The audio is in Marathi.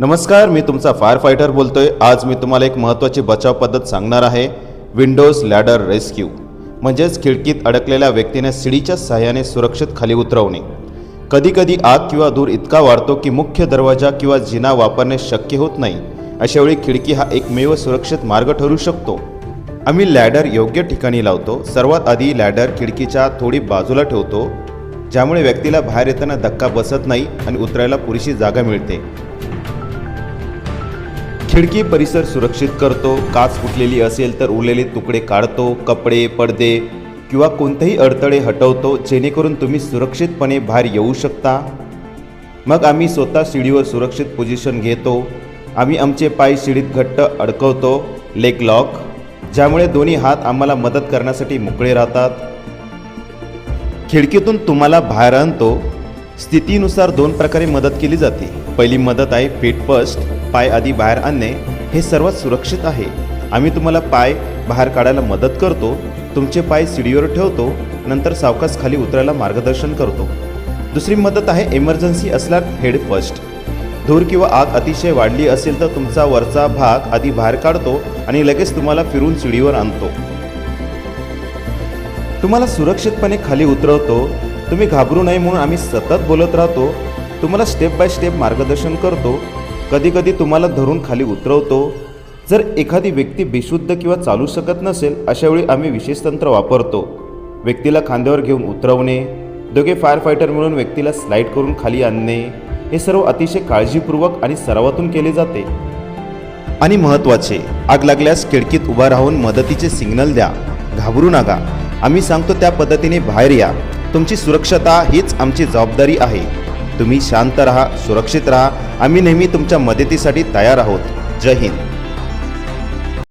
नमस्कार मी तुमचा फायर फायटर बोलतोय. आज मी तुम्हाला एक महत्त्वाची बचाव पद्धत सांगणार आहे. विंडोज लॅडर रेस्क्यू म्हणजेच खिडकीत अडकलेल्या व्यक्तीने सिडीच्या सहाय्याने सुरक्षित खाली उतरवणे. कधीकधी आग किंवा धूर इतका वाढतो की मुख्य दरवाजा किंवा जिना वापरणे शक्य होत नाही. अशावेळी खिडकी हा एकमेव सुरक्षित मार्ग ठरू शकतो. आम्ही लॅडर योग्य ठिकाणी लावतो. सर्वात आधी लॅडर खिडकीच्या थोडी बाजूला ठेवतो ज्यामुळे व्यक्तीला बाहेर येताना धक्का बसत नाही आणि उतरायला पुरेशी जागा मिळते. खिडकी परिसर सुरक्षित करतो काच फुटलेली असेल तर उरलेले तुकडे काढतो कपडे पडदे किंवा कोणतेही अडथळे हटवतो जेणेकरून तुम्ही सुरक्षितपणे बाहेर येऊ शकता. मग आम्ही स्वतः शिडीवर सुरक्षित पोझिशन घेतो. आम्ही आमचे पाय शिडीत घट्ट अडकवतो लेग लॉक ज्यामुळे दोन्ही हात आम्हाला मदत करण्यासाठी मोकळे राहतात. खिडकीतून तुम्हाला बाहेर आणतो. स्थितीनुसार दोन प्रकारे मदत केली जाते. पहिली मदत आहे फीट फर्स्ट पाय आधी बाहेर आणणे हे सर्वात सुरक्षित आहे. आम्ही तुम्हाला पाय बाहेर काढायला मदत करतो तुमचे पाय सीडीवर ठेवतो नंतर सावकास खाली उतरायला मार्गदर्शन करतो. दुसरी मदत आहे इमर्जन्सी असल्यास हेड फर्स्ट धूर किंवा आग अतिशय वाढली असेल तर तुमचा वरचा भाग आधी बाहेर काढतो आणि लगेच तुम्हाला फिरून शिडीवर आणतो. तुम्हाला सुरक्षितपणे खाली उतरवतो. तुम्ही घाबरू नये म्हणून आम्ही सतत बोलत राहतो. तुम्हाला स्टेप बाय स्टेप मार्गदर्शन करतो. कधीकधी तुम्हाला धरून खाली उतरवतो. जर एखादी व्यक्ती बेशुद्ध किंवा चालू शकत नसेल अशावेळी आम्ही विशेष तंत्र वापरतो. व्यक्तीला खांद्यावर घेऊन उतरवणे दोघे फायर फायटर मिळून व्यक्तीला स्लाईड करून खाली आणणे हे सर्व अतिशय काळजीपूर्वक आणि सरावातून केले जाते. आणि महत्त्वाचे आग लागल्यास खिडकीत उभा राहून मदतीचे सिग्नल द्या. घाबरू नका. आम्ही सांगतो त्या पद्धतीने बाहेर या. तुमची सुरक्षता हीच आमची जबाबदारी आहे. तुम्ही शांत राहा सुरक्षित राहा आम्ही नेहमी तुमच्या मदतीसाठी तयार आहोत. जय हिंद.